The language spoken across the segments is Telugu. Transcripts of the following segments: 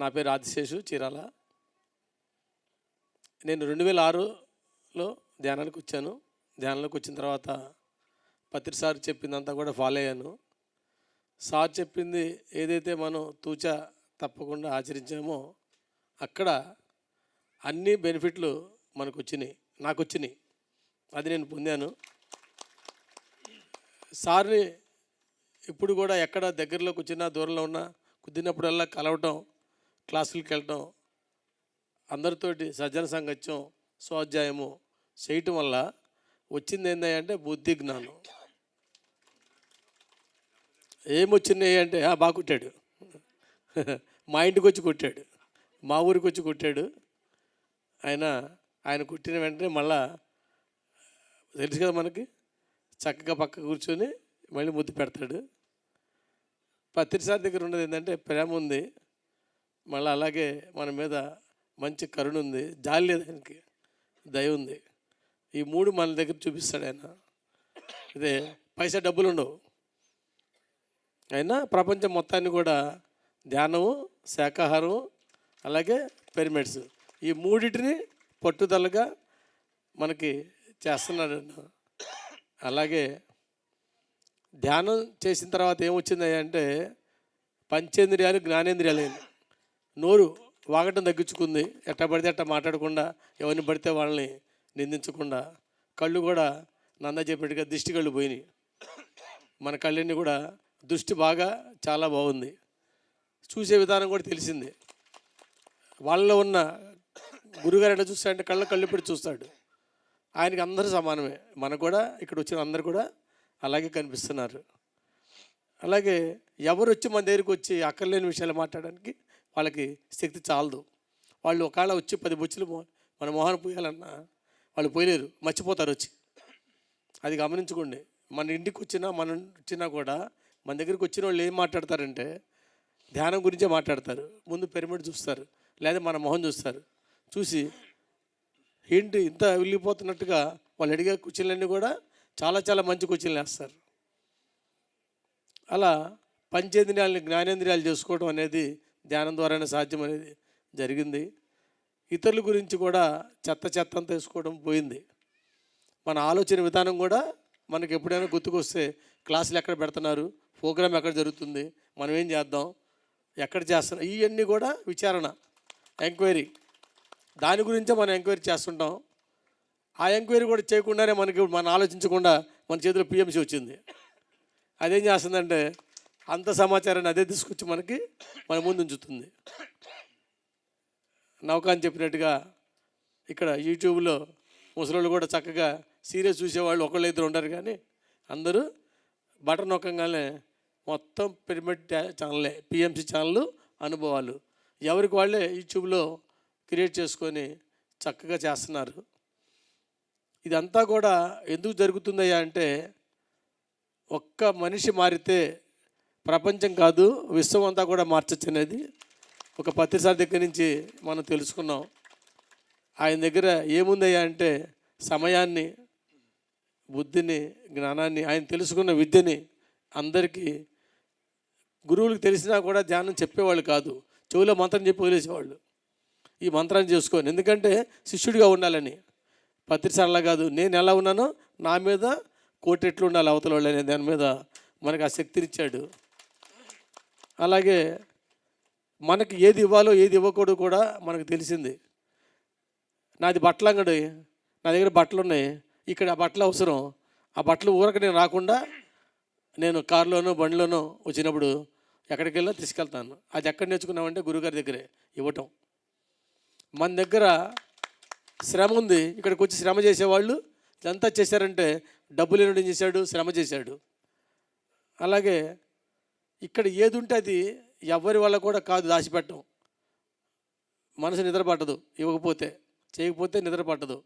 నా పేరు ఆదిశేషు చీరాల. నేను రెండు వేల ఆరులో ధ్యానానికి వచ్చాను. ధ్యానంలోకి వచ్చిన తర్వాత పత్రి సార్ చెప్పిందంతా కూడా ఫాలో అయ్యాను. సార్ చెప్పింది ఏదైతే మనం తూచా తప్పకుండా ఆచరించామో అక్కడ అన్ని బెనిఫిట్లు మనకు వచ్చినాయి నాకు వచ్చినాయి అది నేను పొందాను. సార్ని ఇప్పుడు కూడా ఎక్కడ దగ్గరలోకి వచ్చినా దూరంలో ఉన్నా కుదిరినప్పుడల్లా కలవటం క్లాసులకు వెళ్ళటం అందరితోటి సజ్జన సంగత్యం స్వాధ్యాయము చేయటం వల్ల వచ్చింది ఏంటంటే బుద్ధి జ్ఞానం. ఏమొచ్చినాయి అంటే బాగా కొట్టాడు. మా ఇంటికి వచ్చి కొట్టాడు. మా ఊరికి వచ్చి కొట్టాడు. ఆయన ఆయన కుట్టిన వెంటనే మళ్ళా తెలుసు కదా మనకి చక్కగా పక్క కూర్చొని మళ్ళీ ముద్దు పెడతాడు. పత్రిసార్ దగ్గర ఉన్నది ఏంటంటే ప్రేమ ఉంది. మళ్ళీ అలాగే మన మీద మంచి కరుణ ఉంది జాలి లేదు ఆయనకి దయ ఉంది. ఈ మూడు మన దగ్గర చూపిస్తాడు ఆయన. ఇదే పైసా డబ్బులు ఉండవు. అయినా ప్రపంచం మొత్తాన్ని కూడా ధ్యానము శాకాహారం అలాగే పిరమిడ్స్ ఈ మూడింటిని పట్టుదలగా మనకి చేస్తున్నాడు అలాగే ధ్యానం చేసిన తర్వాత ఏమొచ్చింది అంటే పంచేంద్రియాలు జ్ఞానేంద్రియాలు అయింది నోరు వాగటం తగ్గించుకుంది. ఎట్ట పడితే అట్ట మాట్లాడకుండా ఎవరిని పడితే వాళ్ళని నిందించకుండా కళ్ళు కూడా నంద చెప్పేట్టుగా దిష్టి కళ్ళు పోయినాయి. మన కళ్ళని కూడా దృష్టి బాగా చాలా బాగుంది. చూసే విధానం కూడా తెలిసింది. వాళ్ళలో ఉన్న గురుగారు ఎట్లా చూస్తాడంటే కళ్ళ కళ్ళు పెట్టి చూస్తాడు. ఆయనకి అందరూ సమానమే. మనకు కూడా ఇక్కడ వచ్చిన అందరు కూడా అలాగే కనిపిస్తున్నారు. అలాగే ఎవరు వచ్చి మన దగ్గరికి వచ్చి అక్కర్లేని విషయాలు మాట్లాడడానికి వాళ్ళకి శక్తి చాలదు. వాళ్ళు ఒకవేళ వచ్చి పది బొచ్చులు మన మొహన పోయాలన్నా వాళ్ళు పోయలేరు మర్చిపోతారు వచ్చి. అది గమనించుకోండి. మన ఇంటికి వచ్చినా మన వచ్చినా కూడా మన దగ్గరికి వచ్చిన వాళ్ళు ఏం మాట్లాడతారంటే ధ్యానం గురించే మాట్లాడతారు. ముందు పిరమిడ్ చూస్తారు లేదా మన మొహం చూస్తారు. చూసి ఏంటి ఇంత వెళ్ళిపోతున్నట్టుగా వాళ్ళు అడిగే కుర్చీలన్నీ కూడా చాలా చాలా మంచి కుర్చీలు వేస్తారు. అలా పంచేంద్రియాలని జ్ఞానేంద్రియాలు చేసుకోవడం అనేది ధ్యానం ద్వారానే సాధ్యం అనేది జరిగింది. ఇతరుల గురించి కూడా చెత్త చెత్తం తెలుసుకోవడం పోయింది. మన ఆలోచన విధానం కూడా మనకి ఎప్పుడైనా గుర్తుకొస్తే క్లాసులు ఎక్కడ పెడుతున్నారు ప్రోగ్రామ్ ఎక్కడ జరుగుతుంది మనం ఏం చేద్దాం ఎక్కడ చేస్తున్నాం ఇవన్నీ కూడా విచారణ ఎంక్వైరీ. దాని గురించే మనం ఎంక్వైరీ చేస్తుంటాం. ఆ ఎంక్వైరీ కూడా చేయకుండానే మనకి మనం ఆలోచించకుండా మన చేతిలో పిఎంసీ వచ్చింది. అదేం చేస్తుందంటే అంత సమాచారాన్ని అదే తీసుకొచ్చి మనకి మన ముందు ఉంచుతుంది నౌకాన్ని చెప్పినట్టుగా ఇక్కడ యూట్యూబ్లో ముసలోళ్ళు కూడా చక్కగా సీరియస్ చూసేవాళ్ళు ఒకళ్ళు ఇద్దరు ఉంటారు కానీ అందరూ బటన్ నొక్కగానే మొత్తం పిరమిడ్ ఛానలే పిఎంసి ఛానల్ అనుభవాలు. ఎవరికి వాళ్ళే యూట్యూబ్లో క్రియేట్ చేసుకొని చక్కగా చేస్తున్నారు. ఇదంతా కూడా ఎందుకు జరుగుతుందయ్యా అంటే ఒక్క మనిషి మారితే ప్రపంచం కాదు విశ్వం అంతా కూడా మార్చచ్చు అనేది ఒక పత్రిసారి దగ్గర నుంచి మనం తెలుసుకున్నాం. ఆయన దగ్గర ఏముందయ్యా అంటే సమయాన్ని బుద్ధిని జ్ఞానాన్ని ఆయన తెలుసుకున్న విద్యని అందరికీ గురువులకు తెలిసినా కూడా ధ్యానం చెప్పేవాళ్ళు కాదు. చెవిలో మంత్రం చెప్పి వదిలేసేవాళ్ళు. ఈ మంత్రాన్ని చేసుకోని. ఎందుకంటే శిష్యుడిగా ఉండాలని. పత్రిసార్లా కాదు నేను ఎలా ఉన్నానో నా మీద కోటెట్లు ఉండాలి అవతల వాళ్ళు దాని మీద మనకు ఆ శక్తినిచ్చాడు అలాగే మనకి ఏది ఇవ్వాలో ఏది ఇవ్వకూడదు కూడా మనకు తెలిసింది. నాది బట్టలు అంగడి నా దగ్గర బట్టలు ఉన్నాయి. ఇక్కడ ఆ బట్టలు అవసరం. ఆ బట్టలు ఊరక నేను రాకుండా నేను కారులోనో బండిలోనో వచ్చినప్పుడు ఎక్కడికి వెళ్ళినా తీసుకెళ్తాను. అది ఎక్కడ నేర్చుకున్నామంటే గురుగారి దగ్గరే ఇవ్వటం. మన దగ్గర శ్రమ ఉంది. ఇక్కడికి వచ్చి శ్రమ చేసేవాళ్ళు ఇదంతా చేశారంటే డబ్బు ఏం చేశాడు? శ్రమ చేశాడు. అలాగే ఇక్కడ ఏది ఉంటే అది ఎవరి వల్ల కూడా కాదు దాచిపెట్టం. మనసు నిద్ర పట్టదు ఇవ్వకపోతే. చేయకపోతే నిద్ర పట్టదు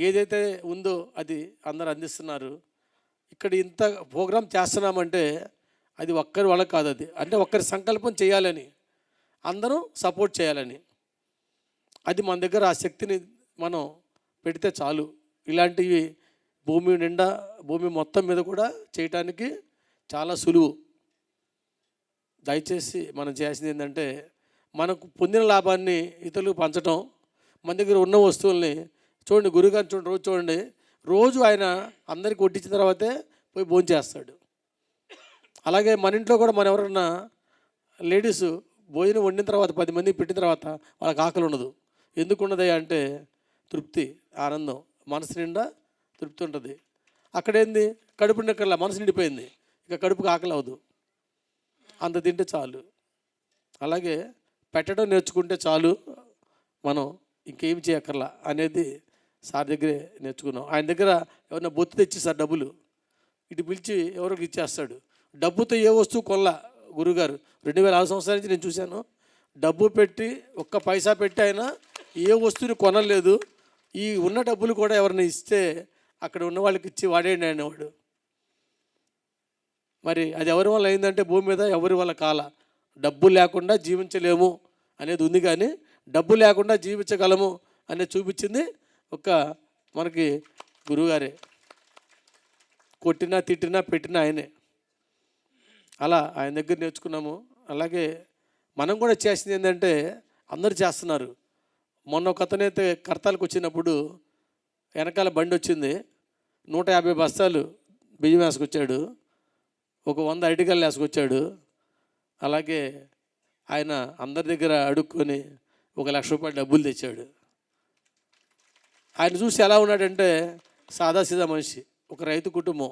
ఏదైతే ఉందో అది అందరు అందిస్తున్నారు. ఇక్కడ ఇంత ప్రోగ్రాం చేస్తున్నామంటే అది ఒక్కరి వల్ల కాదు అది. అంటే ఒక్కరి సంకల్పం చేయాలని అందరూ సపోర్ట్ చేయాలని. అది మన దగ్గర ఆ శక్తిని మనం పెడితే చాలు. ఇలాంటివి భూమి నిండా భూమి మొత్తం మీద కూడా చేయటానికి చాలా సులువు. దయచేసి మనం చేయాల్సింది ఏంటంటే మనకు పొందిన లాభాన్ని ఇతరులకు పంచడం మన దగ్గర ఉన్న వస్తువుల్ని చూడండి గురుగారు చూడండి రోజు చూడండి రోజు ఆయన అందరికి వడ్డించిన తర్వాతే పోయి భోజనం చేస్తాడు. అలాగే మన ఇంట్లో కూడా మనం ఎవరన్నా లేడీస్ భోజనం వండిన తర్వాత పది మంది పెట్టిన తర్వాత వాళ్ళకి ఆకలి ఉండదు. ఎందుకు ఉన్నది అంటే తృప్తి ఆనందం మనసు నిండా తృప్తి ఉంటుంది. అక్కడేంది కడుపు నిండకల్లా మనసు నిండిపోయింది. ఇక కడుపుకి ఆకలి అవదు అంత తింటే చాలు. అలాగే పెట్టడం నేర్చుకుంటే చాలు. మనం ఇంకేం చేయక్కర్లా అనేది సార్ దగ్గరే నేర్చుకున్నాం. ఆయన దగ్గర ఎవరైనా బొత్తు తెచ్చి సార్ డబ్బులు. ఇటు పిలిచి ఎవరికి ఇచ్చేస్తాడు. డబ్బుతో ఏ వస్తువు కొనలా గురుగారు. రెండు వేల ఆరు సంవత్సరాల నుంచి నేను చూశాను. డబ్బు పెట్టి ఒక్క పైసా పెట్టి అయినా ఏ వస్తువుని కొనలేదు. ఈ ఉన్న డబ్బులు కూడా ఎవరిని ఇస్తే అక్కడ ఉన్న వాళ్ళకి ఇచ్చి వాడేయండి అనేవాడు. మరి అది ఎవరి వల్ల అయిందంటే భూమి మీద ఎవరి వల్ల కాల? డబ్బు లేకుండా జీవించలేము అనేది ఉంది కానీ డబ్బు లేకుండా జీవించగలము అనేది చూపించింది ఒక మనకి గురువుగారే. కొట్టినా తిట్టినా పెట్టినా ఆయనే. అలా ఆయన దగ్గర నేర్చుకున్నాము. అలాగే మనం కూడా చేసింది ఏంటంటే అందరూ చేస్తున్నారు. మొన్న ఒక అతనైతే కర్తాలకు వచ్చినప్పుడు వెనకాల బండి వచ్చింది. నూట యాభై బస్తాలు బియ్యం వేసుకొచ్చాడు. ఒక వంద అరటికల్లు వేసుకొచ్చాడు. అలాగే ఆయన అందరి దగ్గర అడుక్కొని ఒక లక్ష రూపాయలు డబ్బులు తెచ్చాడు. ఆయన చూసి ఎలా ఉన్నాడంటే సాదాసీదా మనిషి ఒక రైతు కుటుంబం.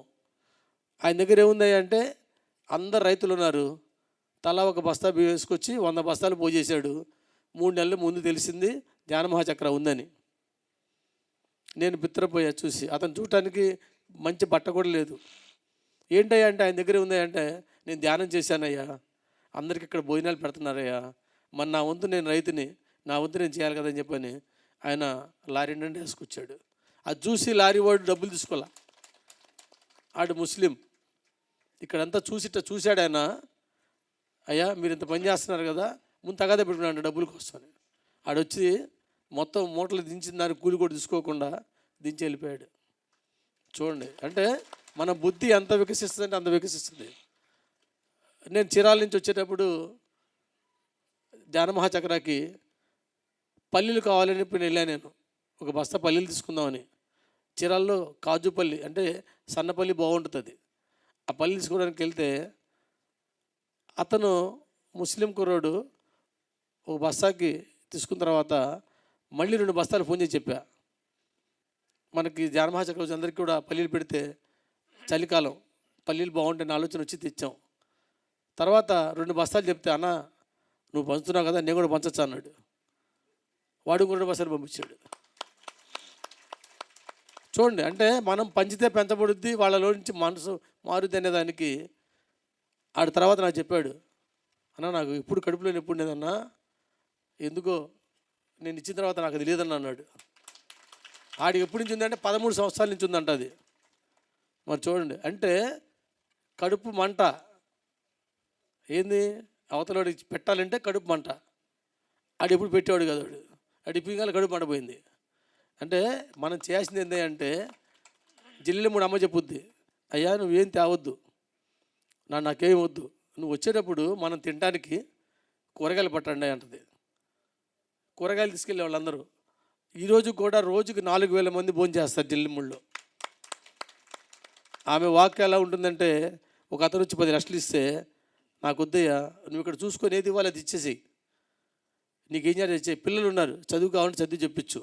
ఆయన దగ్గర ఏముంది అంటే అందరు రైతులు ఉన్నారు. తలా ఒక బస్తా బియ్యం వేసుకొచ్చి వంద బస్తాలు పోజేశాడు. మూడు నెలల ముందు తెలిసింది జ్ఞానమహాచక్ర ఉందని. నేను పిత్రపోయా చూసి. అతను చూడటానికి మంచి బట్ట కూడా లేదు. ఏంటయ్యా అంటే ఆయన దగ్గర ఉంది అంటే నేను ధ్యానం చేశానయ్యా. అందరికి ఇక్కడ భోజనాలు పెడుతున్నారయ్యా. మరి నా వంతు నేను రైతుని నా వంతు నేను చేయాలి కదని చెప్పని ఆయన లారీ నుండి వేసుకొచ్చాడు. అది చూసి లారీ వాడు డబ్బులు తీసుకోవాలా ఆడు ముస్లిం. ఇక్కడంతా చూసిట చూశాడు ఆయన. అయ్యా మీరు ఇంత పని చేస్తున్నారు కదా ముందు తగాదే పెట్టుకున్నాడు డబ్బుల కోసం ఆడొచ్చి మొత్తం మూటలు దించిన దానికి కూలి కూడా తీసుకోకుండా దించి వెళ్ళిపోయాడు. చూడండి. అంటే మన బుద్ధి ఎంత వికసిస్తుందంటే అంత వికసిస్తుంది. నేను చిరాల నుంచి వచ్చేటప్పుడు ధ్యానమహాచక్రాకి పల్లీలు కావాలని ఇప్పుడు వెళ్ళాను నేను. ఒక బస్తా పల్లీలు తీసుకుందామని. చీరాల్లో కాజుపల్లి అంటే సన్నపల్లి బాగుంటుంది. ఆ పల్లి తీసుకోవడానికి వెళ్తే అతను ముస్లిం కుర్రోడు ఒక బస్తాకి తీసుకున్న తర్వాత మళ్ళీ రెండు బస్తాలు ఫోన్ చేసి చెప్పా. మనకి జానమహాచక్ర అందరికీ కూడా పల్లీలు పెడితే చలికాలం పల్లీలు బాగుంటాయని ఆలోచన వచ్చి తెచ్చాం. తర్వాత రెండు బస్తాలు చెప్తే అన్న నువ్వు పంచుతున్నావు కదా నేను కూడా పంచచ్చు అన్నాడు. వాడు రెండు బస్తాలు పంపించాడు. చూడండి అంటే మనం పంచితే పెంచబడుద్ది వాళ్ళలో నుంచి మనసు మారుద్ది అనేదానికి ఆడ తర్వాత నాకు చెప్పాడు. అన్న నాకు ఇప్పుడు కడుపులో నొప్పి ఉండేదన్నా ఎందుకో నేను ఇచ్చిన తర్వాత నాకు తెలియదన్న అన్నాడు. ఆడికి ఎప్పుడు నుంచి ఉందంటే పదమూడు సంవత్సరాల నుంచి ఉందంట అది. మరి చూడండి. అంటే కడుపు మంట. ఏంది? అవతలవాడికి పెట్టాలంటే కడుపు మంట. ఆడు ఎప్పుడు పెట్టేవాడు కదా వాడు. ఆడి కడుపు మంట పోయింది. అంటే మనం చేసింది ఏంటి అంటే జిల్లు మూడు అమ్మ చెప్పుద్ది. అయ్యా నువ్వేం తేవద్దు నా నాకేం వద్దు. నువ్వు వచ్చేటప్పుడు మనం తినడానికి కూరగాయలు పట్టండి అంటది. కూరగాయలు తీసుకెళ్ళే వాళ్ళందరూ. ఈరోజు కూడా రోజుకి నాలుగు వేల మంది భోజనం చేస్తారు జిల్లిముళ్ళు ఆమె వాక్య ఎలా ఉంటుందంటే ఒక అతను వచ్చి పది లక్షలు ఇస్తే నాకు వద్దయ్యా నువ్వు ఇక్కడ చూసుకొని ఏది ఇవ్వాలి అది ఇచ్చేసి నీకేం చేయాలి ఇచ్చే పిల్లలు ఉన్నారు చదువు కావాలంటే చదువు చెప్పించు.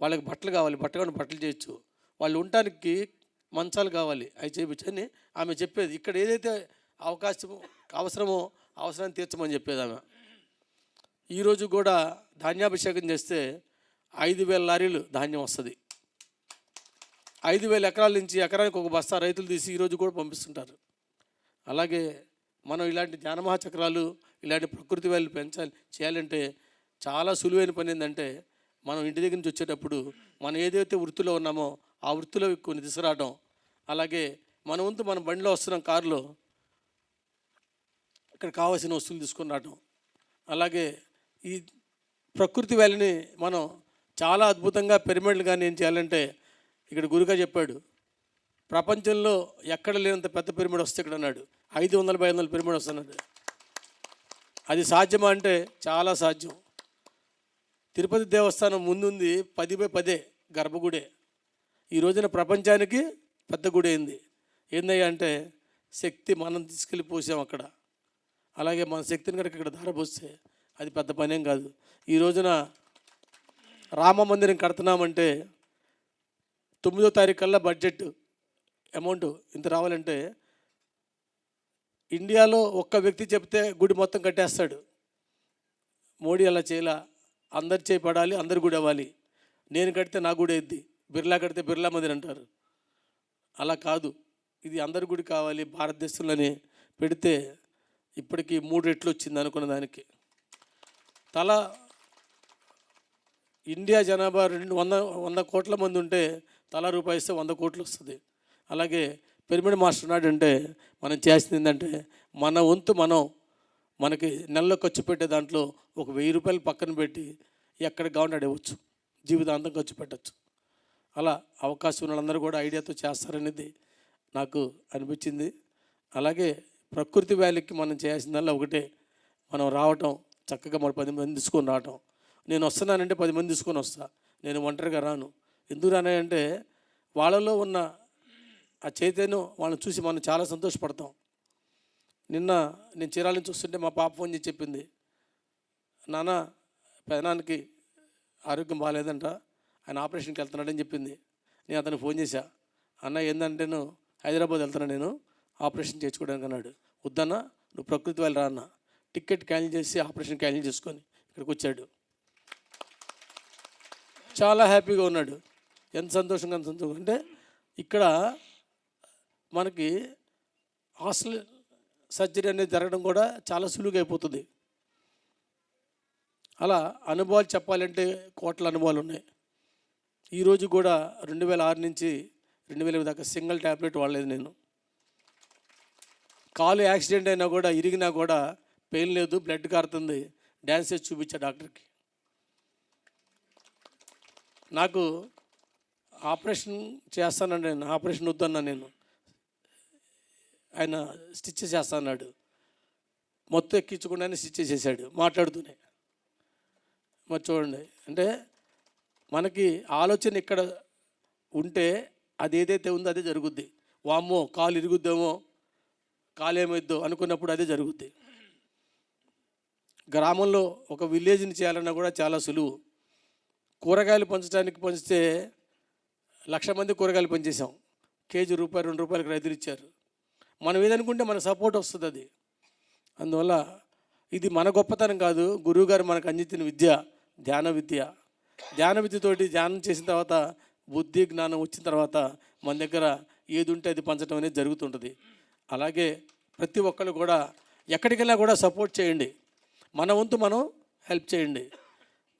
వాళ్ళకి బట్టలు కావాలి బట్ట కావాలి బట్టలు చేయొచ్చు. వాళ్ళు ఉండటానికి మంచాలు కావాలి అవి చేయించు అని ఆమె చెప్పేది. ఇక్కడ ఏదైతే అవకాశం అవసరమో అవసరాన్ని తీర్చమని చెప్పేది ఆమె. ఈరోజు కూడా ధాన్యాభిషేకం చేస్తే ఐదు వేల లారీలు ధాన్యం వస్తుంది. ఐదు వేల ఎకరాల నుంచి ఎకరానికి ఒక బస్తా రైతులు తీసి ఈరోజు కూడా పంపిస్తుంటారు. అలాగే మనం ఇలాంటి జ్ఞానమహా చక్రాలు ఇలాంటి ప్రకృతి వేలు పెంచాలి చేయాలంటే చాలా సులువైన పని ఏంటంటే మనం ఇంటి దగ్గర నుంచి వచ్చేటప్పుడు మనం ఏదైతే వృత్తిలో ఉన్నామో ఆ వృత్తిలో కొన్ని తీసుకురావడం అలాగే మన వంతు మన బండిలో వస్తున్నాం కారులో ఇక్కడ కావాల్సిన వస్తువులు తీసుకుని రావడం. అలాగే ఈ ప్రకృతి వేలని మనం చాలా అద్భుతంగా పిరమిడ్లు కానీ ఏం చేయాలంటే ఇక్కడ గురుగా చెప్పాడు ప్రపంచంలో ఎక్కడ లేనంత పెద్ద పిరమిడ్ వస్తే ఇక్కడ అన్నాడు. ఐదు వందల బై వందల పిరమిడ్ వస్తున్నాడు అది సాధ్యమా అంటే చాలా సాధ్యం. తిరుపతి దేవస్థానం ముందుంది పది బై పదే గర్భగుడే. ఈ రోజున ప్రపంచానికి పెద్ద గుడి అయింది. ఏందయ్యా అంటే శక్తి మనం తీసుకెళ్ళి పోసాం అక్కడ. అలాగే మన శక్తిని కనుక ఇక్కడ ధారపోస్తే అది పెద్ద పనేం కాదు. ఈ రోజున రామ మందిరం కడుతున్నామంటే తొమ్మిదో తారీఖు కల్లా బడ్జెట్ అమౌంట్ ఇంత రావాలంటే ఇండియాలో ఒక్క వ్యక్తి చెప్తే గుడి మొత్తం కట్టేస్తాడు. మోడీ అలా చేయలా? అందరి చేయి పడాలి అందరి గుడి అవ్వాలి. నేను కడితే నా గుడి అయింది బిర్లా కడితే బిర్లా మందిర్ అంటారు. అలా కాదు. ఇది అందరి గుడి కావాలి భారతదేశంలోనే పెడితే ఇప్పటికి మూడు రెట్లు వచ్చింది అనుకున్న దానికి. తల ఇండియా జనాభా రెండు వంద వంద కోట్ల మంది ఉంటే తలా రూపాయి ఇస్తే వంద కోట్లు వస్తుంది. అలాగే పిరమిడ్ మాస్టర్ ఉన్నాడు అంటే మనం చేసింది ఏంటంటే మన వంతు మనం మనకి నెలలో ఖర్చు పెట్టే దాంట్లో ఒక వెయ్యి రూపాయలు పక్కన పెట్టి ఎక్కడ కావాలంటే అక్కడ జీవితాంతం ఖర్చు పెట్టచ్చు. అలా అవకాశం ఉన్న వాళ్ళందరూ కూడా ఐడియాతో చేస్తారనేది నాకు అనిపించింది. అలాగే ప్రకృతి వ్యాలీకి మనం చేయాల్సిందల్లా ఒకటే. మనం రావటం చక్కగా మన పది మంది తీసుకొని రావటం. నేను వస్తున్నానంటే పది మంది తీసుకొని వస్తా. నేను ఒంటరిగా రాను. ఎందుకు అంటే వాళ్ళలో ఉన్న ఆ చైతన్యం వాళ్ళని చూసి మనం చాలా సంతోషపడతాం. నిన్న నేను చీరాలని చూస్తుంటే మా పాప ఫోన్ చేసి చెప్పింది నాన్న పెదనానికి ఆరోగ్యం బాగాలేదంట ఆయన ఆపరేషన్కి వెళ్తున్నాడని చెప్పింది. నేను అతనికి ఫోన్ చేశా అన్న ఏంటంటే నేను హైదరాబాద్ వెళ్తున్నా నేను ఆపరేషన్ చేయించుకోవడానికి అన్నాడు. వద్దన్నా నువ్వు ప్రకృతి వెళ్ళరా అన్న టికెట్ క్యాన్సిల్ చేసి ఆపరేషన్ క్యాన్సిల్ చేసుకొని ఇక్కడికి వచ్చాడు. చాలా హ్యాపీగా ఉన్నాడు. ఎంత సంతోషంగా ఎంత సంతోషం అంటే ఇక్కడ మనకి హాస్టల్ సర్జరీ అనేది జరగడం కూడా చాలా సులువుగా అయిపోతుంది. అలా అనుభవాలు చెప్పాలంటే కోట్ల అనుభవాలు ఉన్నాయి. ఈరోజు కూడా రెండు వేల ఆరు నుంచి రెండు వేల దాకా సింగిల్ ట్యాబ్లెట్ వాడలేదు నేను. కాలు యాక్సిడెంట్ అయినా కూడా ఇరిగినా కూడా పెయిన్ లేదు బ్లడ్ కారుతుంది. డ్యాన్స్ చూపించా డాక్టర్కి. నాకు ఆపరేషన్ చేస్తానండి నేను ఆపరేషన్ వద్దన్నా నేను. ఆయన స్టిచ్ చేస్తాన్నాడు. మొత్తం ఎక్కించకుండానే స్టిచ్ చేశాడు మాట్లాడుతూనే. మరి చూడండి అంటే మనకి ఆలోచన ఇక్కడ ఉంటే అది ఏదైతే ఉందో అదే జరుగుద్ది. వామ్మో కాలు ఇరుగుద్దేమో కాలు ఏమైద్దో అనుకున్నప్పుడు అదే జరుగుద్ది. గ్రామంలో ఒక విలేజ్ని చేయాలన్నా కూడా చాలా సులువు. కూరగాయలు పంచడానికి పంచితే లక్ష మంది కూరగాయలు పనిచేసాం కేజీ రూపాయి రెండు రూపాయలకు రైతులు ఇచ్చారు. మనం ఏదనుకుంటే మన సపోర్ట్ వస్తుంది అది. అందువల్ల ఇది మన గొప్పతనం కాదు. గురువుగారు మనకు అందించిన విద్య ధ్యాన విద్య. ధ్యాన విద్యతోటి ధ్యానం చేసిన తర్వాత బుద్ధి జ్ఞానం వచ్చిన తర్వాత మన దగ్గర ఏది ఉంటే అది పంచడం అనేది జరుగుతుంటుంది. అలాగే ప్రతి ఒక్కరు కూడా ఎక్కడికెళ్ళినా కూడా సపోర్ట్ చేయండి. మన వంతు మనం హెల్ప్ చేయండి.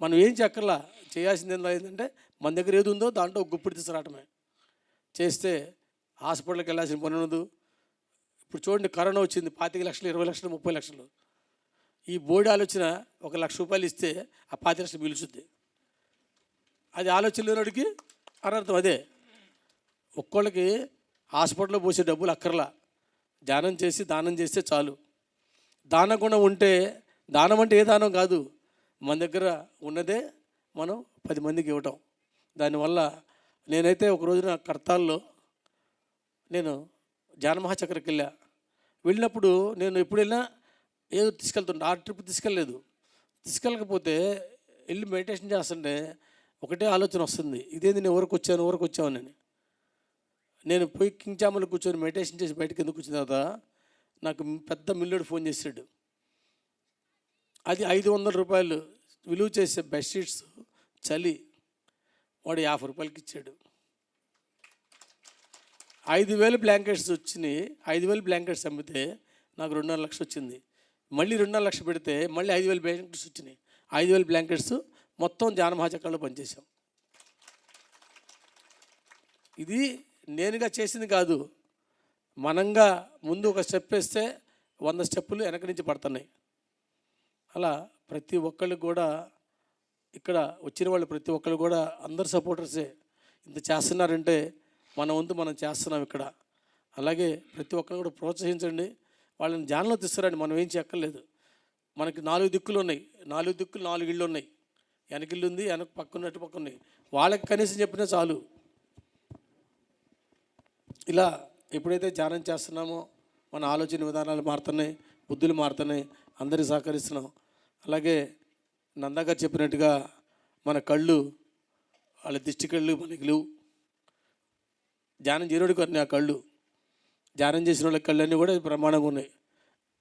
మనం ఏం చెక్కర్లా చేయాల్సింది ఏందో ఏంటంటే మన దగ్గర ఏది ఉందో దాంట్లో ఒక గుప్పిడి తీసుకురావటమే. చేస్తే హాస్పిటల్కి వెళ్ళాల్సిన పని ఉండదు. ఇప్పుడు చూడండి కరోనా వచ్చింది పాతిక లక్షలు ఇరవై లక్షలు ముప్పై లక్షలు. ఈ బోర్డు ఆలోచన ఒక లక్ష రూపాయలు ఇస్తే ఆ పాతి లక్షలు మిలుచుద్ది అది ఆలోచన లేనివాడికి అనర్థం అదే. ఒక్కోళ్ళకి హాస్పిటల్లో పోసే డబ్బులు అక్కర్లా. ధ్యానం చేసి దానం చేస్తే చాలు. దాన గుణం ఉంటే దానం అంటే ఏ దానం కాదు. మన దగ్గర ఉన్నదే మనం పది మందికి ఇవ్వటం. దానివల్ల నేనైతే ఒక రోజున కర్తాల్లో నేను జానమహాచక్రకి వెళ్ళా. వెళ్ళినప్పుడు నేను ఎప్పుడు వెళ్ళినా ఏదో తీసుకెళ్తుండే. ఆ ట్రిప్ తీసుకెళ్ళలేదు. తీసుకెళ్ళకపోతే వెళ్ళి మెడిటేషన్ చేస్తుంటే ఒకటే ఆలోచన వస్తుంది. ఇదేంది నేను ఎవరికి వచ్చాను ఊరికి వచ్చాను అని. నేను పోయి కింగ్చామలు కూర్చొని మెడిటేషన్ చేసి బయటకు ఎందుకు వచ్చిన తర్వాత నాకు పెద్ద మిల్లుడు ఫోన్ చేశాడు. అది ఐదు వందల రూపాయలు విలువ చేసే బెడ్షీట్స్ చలి వాడు యాభై రూపాయలకి ఇచ్చాడు. ఐదు వేలు బ్లాంకెట్స్ వచ్చినాయి. ఐదు వేలు బ్లాంకెట్స్ అమ్మితే నాకు రెండున్నర లక్షలు వచ్చింది. మళ్ళీ రెండున్నర లక్ష పెడితే మళ్ళీ ఐదు వేలు బ్లాంకెట్స్ వచ్చినాయి. ఐదు వేలు బ్లాంకెట్స్ మొత్తం జానమహాచక్రంలో పనిచేసాం ఇది నేనుగా చేసింది కాదు. మనంగా ముందు ఒక స్టెప్ వేస్తే వంద స్టెప్పులు వెనక నుంచి పడుతున్నాయి. అలా ప్రతి ఒక్కళ్ళు కూడా ఇక్కడ వచ్చిన వాళ్ళు ప్రతి ఒక్కళ్ళు కూడా అందరు సపోర్టర్సే. ఇంత చేస్తున్నారంటే మన వంతు మనం చేస్తున్నాం ఇక్కడ. అలాగే ప్రతి ఒక్కరిని కూడా ప్రోత్సహించండి. వాళ్ళని ధ్యానంలో తీస్తారండి. మనం ఏం చెక్కర్లేదు మనకి నాలుగు దిక్కులు ఉన్నాయి. నాలుగు దిక్కులు నాలుగు ఇళ్ళు ఉన్నాయి. వెనకిల్లు ఉంది వెనక పక్కన అటు పక్క ఉన్నాయి. వాళ్ళకి కనీసం చెప్పినా చాలు. ఇలా ఎప్పుడైతే ధ్యానం చేస్తున్నామో మన ఆలోచన విధానాలు మారుతున్నాయి బుద్ధులు మారుతున్నాయి అందరికీ సహకరిస్తున్నాం. అలాగే నందాగారు చెప్పినట్టుగా మన కళ్ళు వాళ్ళ దిష్టి కళ్ళు మనకి లేవు. ధ్యానం చేయడానికి అన్నీ ఆ కళ్ళు. ధ్యానం చేసిన వాళ్ళ కళ్ళన్నీ కూడా ప్రమాణంగా ఉన్నాయి.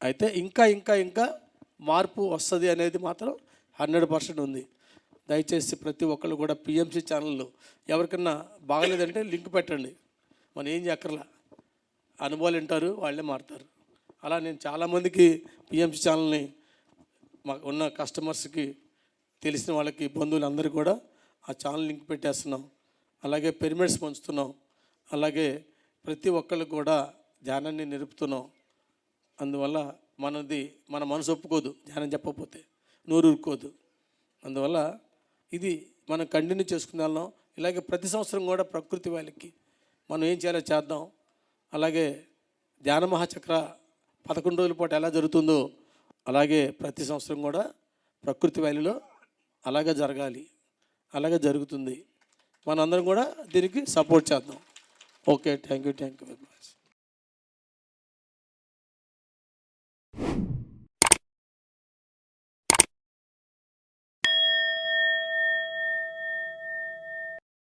అయితే ఇంకా ఇంకా ఇంకా మార్పు వస్తుంది అనేది మాత్రం హండ్రెడ్ పర్సెంట్ ఉంది. దయచేసి ప్రతి ఒక్కళ్ళు కూడా పిఎంసీ ఛానల్లో ఎవరికన్నా బాగలేదంటే లింక్ పెట్టండి. మనం ఏం చేయక్కర్లా. అనుభవాలు వింటారు వాళ్ళే మారుతారు. అలా నేను చాలామందికి పిఎంసి ఛానల్ని మాకు ఉన్న కస్టమర్స్కి తెలిసిన వాళ్ళకి బంధువులందరూ కూడా ఆ ఛానల్ లింక్ పెట్టేస్తున్నాం. అలాగే పిరమిడ్స్ పంచుతున్నాం. అలాగే ప్రతి ఒక్కళ్ళు కూడా ధ్యానాన్ని నిలుపుతున్నాం. అందువల్ల మనది మన మనసు ఒప్పుకోదు ధ్యానం చెప్పకపోతే నోరు ఊరుకోదు. అందువల్ల ఇది మనం కంటిన్యూ చేసుకునే ఇలాగే ప్రతి సంవత్సరం కూడా ప్రకృతి వాళ్ళకి మనం ఏం చేయాలో చేద్దాం. అలాగే ధ్యాన మహాచక్ర పదకొండు రోజుల పాటు ఎలా జరుగుతుందో అలాగే ప్రతి సంవత్సరం కూడా ప్రకృతి వ్యాలీలో అలాగే జరగాలి అలాగే జరుగుతుంది. మనందరం కూడా దీనికి సపోర్ట్ చేద్దాం. Okay thank you thank you very much